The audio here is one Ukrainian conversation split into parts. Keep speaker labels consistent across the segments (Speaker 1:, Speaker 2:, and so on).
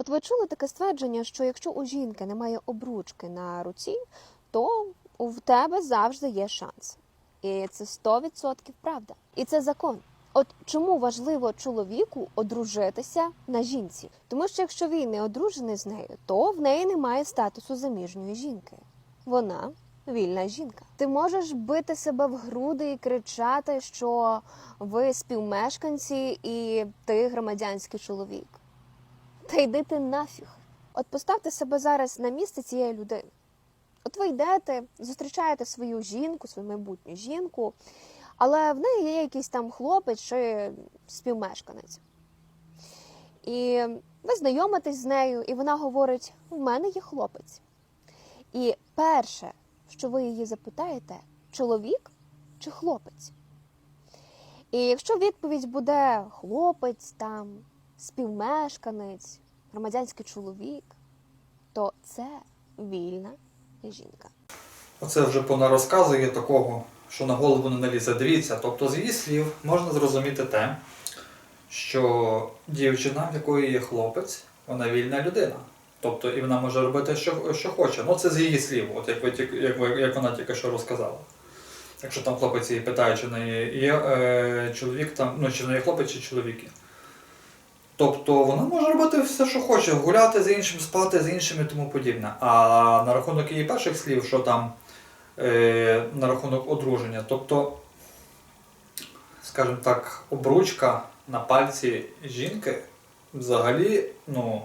Speaker 1: От ви чули таке ствердження, що якщо у жінки немає обручки на руці, то в тебе завжди є шанс. І це 100% правда. І це закон. От чому важливо чоловіку одружитися на жінці? Тому що якщо він не одружений з нею, то в неї немає статусу заміжньої жінки. Вона вільна жінка. Ти можеш бити себе в груди і кричати, що ви співмешканці і ти громадянський чоловік. Та йди ти нафіг. От поставте себе зараз на місце цієї людини. От ви йдете, зустрічаєте свою жінку, свою майбутню жінку, але в неї є якийсь там хлопець чи співмешканець. І ви знайомитесь з нею, і вона говорить: у мене є хлопець. І перше, що ви її запитаєте, чоловік чи хлопець? І якщо відповідь буде хлопець, там, співмешканець, громадянський чоловік, то це вільна жінка.
Speaker 2: Оце вже понарозказує такого, що на голову не налізе. Дивіться, тобто з її слів можна зрозуміти те, що дівчина, в якої є хлопець, вона вільна людина. Тобто і вона може робити, що, що хоче. Ну це з її слів, от як, ви, як, ви, як вона тільки що розказала. Якщо там хлопець її питає, чи в неї є е, чоловік там, ну чи в неї хлопець, чи чоловік. є. Тобто вона може робити все, що хоче, гуляти з іншим, спати з іншим і тому подібне. А на рахунок її перших слів, що там е, на рахунок одруження, тобто, скажімо так, обручка на пальці жінки взагалі ну,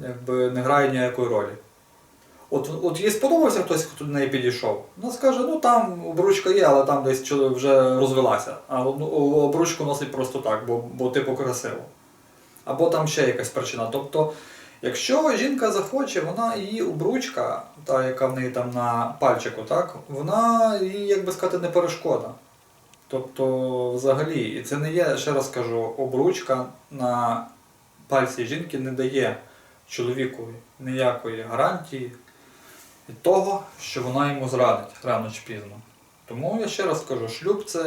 Speaker 2: якби не грає ніякої ролі. От, от їй сподобався хтось, хто до неї підійшов. Вона скаже, ну там обручка є, але там десь вже розвелася. А обручку носить просто так, бо, бо типу красиво. Або там ще якась причина. Тобто, якщо жінка захоче, вона її обручка, та яка в неї там на пальчику, так, вона їй, як би сказати, не перешкода. Тобто, взагалі, і це не є, ще раз кажу, обручка на пальці жінки не дає чоловікові ніякої гарантії від того, що вона йому зрадить рано чи пізно. Тому я ще раз кажу, шлюб це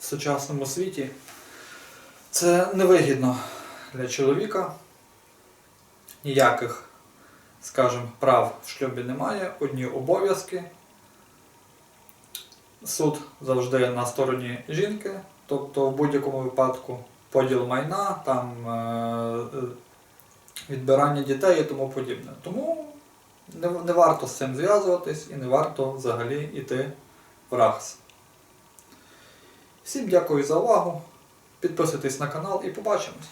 Speaker 2: в сучасному світі це невигідно для чоловіка. Ніяких, скажімо, прав в шлюбі немає, одні обов'язки. Суд завжди на стороні жінки, тобто в будь-якому випадку поділ майна, там е, е, відбирання дітей і тому подібне. Тому не, не варто з цим зв'язуватись і не варто взагалі йти в РАХС. Всім дякую за увагу. Підписуйтесь на канал і побачимось.